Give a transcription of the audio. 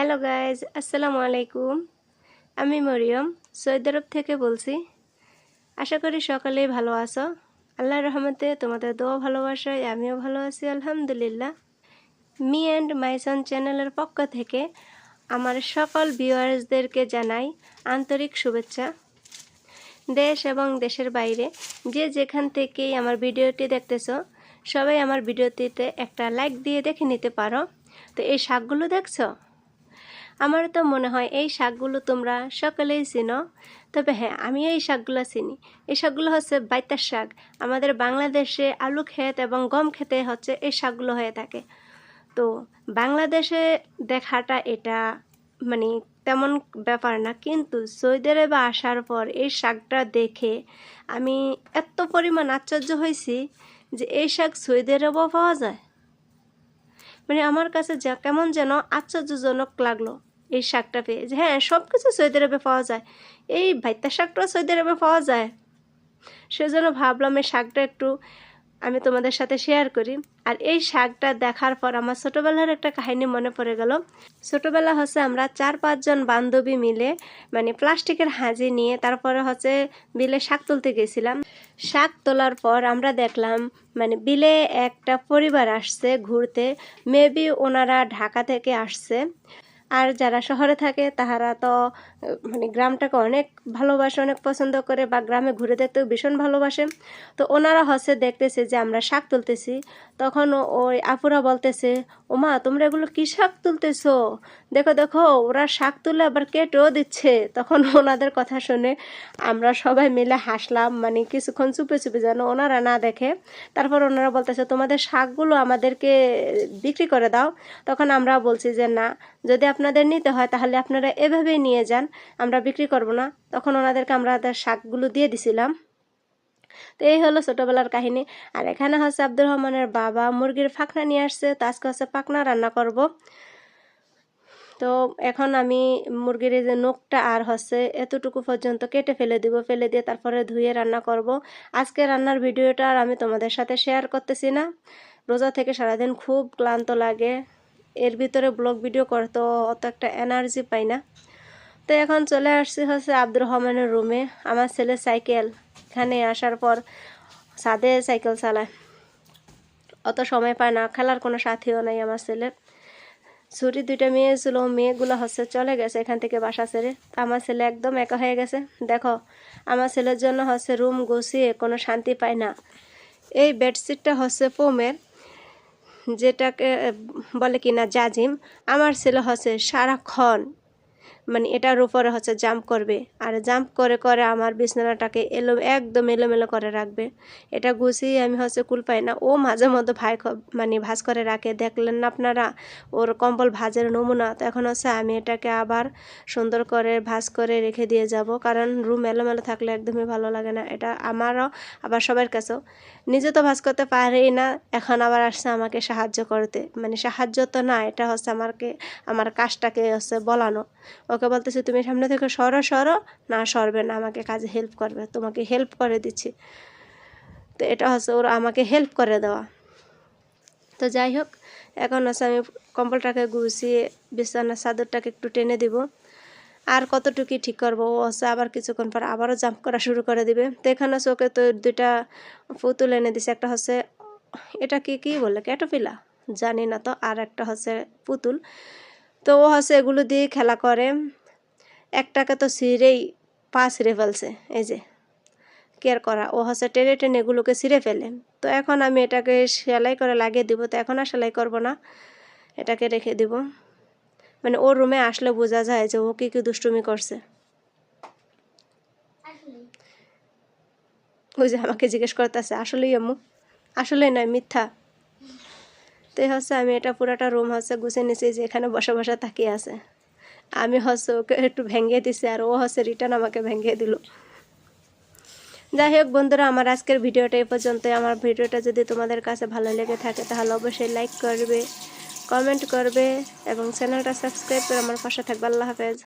Hello guys আসসালামু আলাইকুম আমি মরিয়ম সৌদি আরব থেকে বলছি। আশা করি সকালেই ভালো আছো। আল্লাহর রহমতে তোমাদের দোয়া, ভালোবাসায় আমিও ভালো আছি, আলহামদুলিল্লাহ। মি অ্যান্ড মাইসন চ্যানেলের পক্ষ থেকে আমার সকল ভিউয়ার্সদেরকে জানাই আন্তরিক শুভেচ্ছা। দেশ এবং দেশের বাইরে যে যেখান থেকেই আমার ভিডিওটি দেখতেছো, সবাই আমার ভিডিওটিতে একটা লাইক দিয়ে দেখে নিতে পারো। তো এই শাকগুলো দেখছ? আমার তো মনে হয় এই শাকগুলো তোমরা সকলেই চিনো। তবে হ্যাঁ আমি এই শাকগুলো চিনি। এই শাকগুলো হচ্ছে বাইতার শাক। আমাদের বাংলাদেশে আলু ক্ষেত এবং গম খেতে হচ্ছে এই শাকগুলো হয়ে থাকে। তো বাংলাদেশে দেখাটা এটা মানে তেমন ব্যাপার না, কিন্তু সৌদি আরবে আসার পর এই শাকটা দেখে আমি এত পরিমাণ আশ্চর্য হয়েছি যে এই শাক সৌদি আরবেও পাওয়া যায়। মানে আমার কাছে যা কেমন যেন আশ্চর্যজনক লাগল। এই শাকটা পেয়ে হ্যাঁ সব কিছু সৌদি আরবে পাওয়া যায়। এই ভাইতা শাকটাও সৌদি আরবে পাওয়া যায়। সেজন্য ভাবলাম এই শাকটা একটু আমি তোমাদের সাথে শেয়ার করি। আর এই শাকটা দেখার পর আমার ছোটোবেলার একটা কাহিনী মনে পড়ে গেল। ছোটোবেলা হচ্ছে আমরা চার পাঁচজন বান্ধবী মিলে মানে প্লাস্টিকের হাজি নিয়ে তারপরে হচ্ছে বিলে শাক তুলতে গেছিলাম। শাক তোলার পর আমরা দেখলাম মানে বিলে একটা পরিবার আসছে ঘুরতে। মেবি ওনারা ঢাকা থেকে আসছে। আর যারা শহরে থাকে, তাহারা তো মানে গ্রামটাকে অনেক ভালোবাসে, অনেক পছন্দ করে বা গ্রামে ঘুরে দেখতেও ভীষণ ভালোবাসে। তো ওনারা হচ্ছে দেখতেছে যে আমরা শাক তুলতেছি। তখন ওই আপুরা বলতেছে, ওমা, তোমরা এগুলো কী শাক তুলতেছো? দেখো দেখো, ওরা শাক তুলে আবার কেটেও দিচ্ছে। তখন ওনাদের কথা শুনে আমরা সবাই মিলে হাসলাম মানে কিছুক্ষণ চুপে চুপে যেন ওনারা না দেখে। তারপর ওনারা বলতেছে, তোমাদের শাকগুলো আমাদেরকে বিক্রি করে দাও। তখন আমরা বলছি যে, না, যদি আপনাদের নিতে হয়, তাহলে আপনারা এভাবেই নিয়ে যান। আমরা বিক্রি করব না। তখন ওনাদেরকে আমরা তাদের শাকগুলো দিয়ে দিছিলাম। তো এই হলো ছোটোবেলার কাহিনী। আর এখানে হচ্ছে আব্দুর রহমানের বাবা মুরগির ফাঁকনা নিয়ে আসছে। তো আজকে হচ্ছে পাকনা রান্না করব। তো এখন আমি মুরগির যে নখটা আর হচ্ছে এতটুকু পর্যন্ত কেটে ফেলে দিব, ফেলে দিয়ে তারপরে ধুয়ে রান্না করব। আজকে রান্নার ভিডিওটা আর আমি তোমাদের সাথে শেয়ার করতেছি না। রোজা থেকে সারাদিন খুব ক্লান্ত লাগে। এর ভিতরে ব্লগ ভিডিও করতে অত একটা এনার্জি পাই না। তো এখন চলে আসছি হচ্ছে আব্দুর রহমানের রুমে আমার ছেলে সাইকেল এখানে আসার পর সাদে সাইকেল চালায়। অত সময় পায় না, খেলার কোনো সাথীও নাই আমার ছেলের ছুটি দুইটা মেয়ে ছিল, মেয়েগুলো হচ্ছে চলে গেছে এখান থেকে বাসা ছেড়ে। আমার ছেলে একদম একা হয়ে গেছে। দেখো, আমার ছেলের জন্য হচ্ছে রুম গুছিয়ে কোনো শান্তি পায় না। এই বেডশিটটা হচ্ছে পোমের যেটাকে বলে কি না জাজিম আমার ছেলে হচ্ছে সারাক্ষণ মানে এটার উপরে হচ্ছে জাম্প করবে। আর জাম্প করে করে আমার বিছানাটাকে এলো, একদম এলোমেলো করে রাখবে। এটা গুছিয়ে আমি হচ্ছে কুল পাই না। ও মাঝে মধ্যে ভাই মানে ভাজ করে রাখে। দেখলেন না আপনারা? ওর কম্বল ভাজের নমুনা। তো এখন হচ্ছে আমি এটাকে আবার সুন্দর করে ভাজ করে রেখে দিয়ে যাব। কারণ রুম এলোমেলো থাকলে একদমই ভালো লাগে না। এটা আমারও, আবার সবার কাছেও। নিজে তো ভাজ করতে পারেই না। এখন আবার আসছে আমাকে সাহায্য করতে। মানে সাহায্য তো না, এটা হচ্ছে আমাকে আমার কাজটাকে হচ্ছে বলানো। ওকে বলতেছে, তুমি সামনে থেকে সরো সরো। না, সরবে না, আমাকে কাজে হেল্প করবে। তোমাকে হেল্প করে দিচ্ছি। তো এটা হচ্ছে ওর আমাকে হেল্প করে দেওয়া। তো যাই হোক, এখন হচ্ছে আমি কম্বলটাকে গুছিয়ে বিছানার চাদরটাকে একটু টেনে দিব। আর কতটুকু ঠিক করব? ও হচ্ছে আবার কিছুক্ষণ পর আবারও জাম্প করা শুরু করে দিবে। তো এখানে ওকে তো দুইটা পুতুল এনে দিছে। একটা হচ্ছে, এটা কি কি বলে? ক্যাটোপিলা জানি না তো। আর একটা হচ্ছে পুতুল। তো ও হচ্ছে এগুলো দিয়ে খেলা করে। একটাকে তো ছিঁড়েই পা ছিঁড়ে ফেলছে, এই যে। কেয়ার করা? ও হচ্ছে টেনে টেনে এগুলোকে ছিঁড়ে ফেলে। তো এখন আমি এটাকে সেলাই করে লাগিয়ে দিব, তো এখন আর সেলাই করব না। এটাকে রেখে দিব। মানে ওর রুমে আসলে বোঝা যায় যে ও কী কী দুষ্টুমি করছে। ওই যে আমাকে জিজ্ঞেস করতেছে, আসলেই আম্মু? আসলে নয়, মিথ্যা। তো হচ্ছে, আমি এটা পুরাটা রুম হচ্ছে গুছিয়ে নিছি যে এখানে বসে বসা তাকিয়ে আছে। আমি হচ্ছে ওকে একটু ভেঙে দিছি আর ও হচ্ছে রিটার্ন আমাকে ভেঙে দিল। যাই হোক বন্ধুরা, আমার আজকের ভিডিওটা এই পর্যন্ত আমার ভিডিওটা যদি তোমাদের কাছে ভালো লেগে থাকে তাহলে অবশ্যই লাইক করবে কমেন্ট করবে এবং চ্যানেলটা সাবস্ক্রাইব করে আমার পাশে থাকবে। আল্লাহ হাফেজ।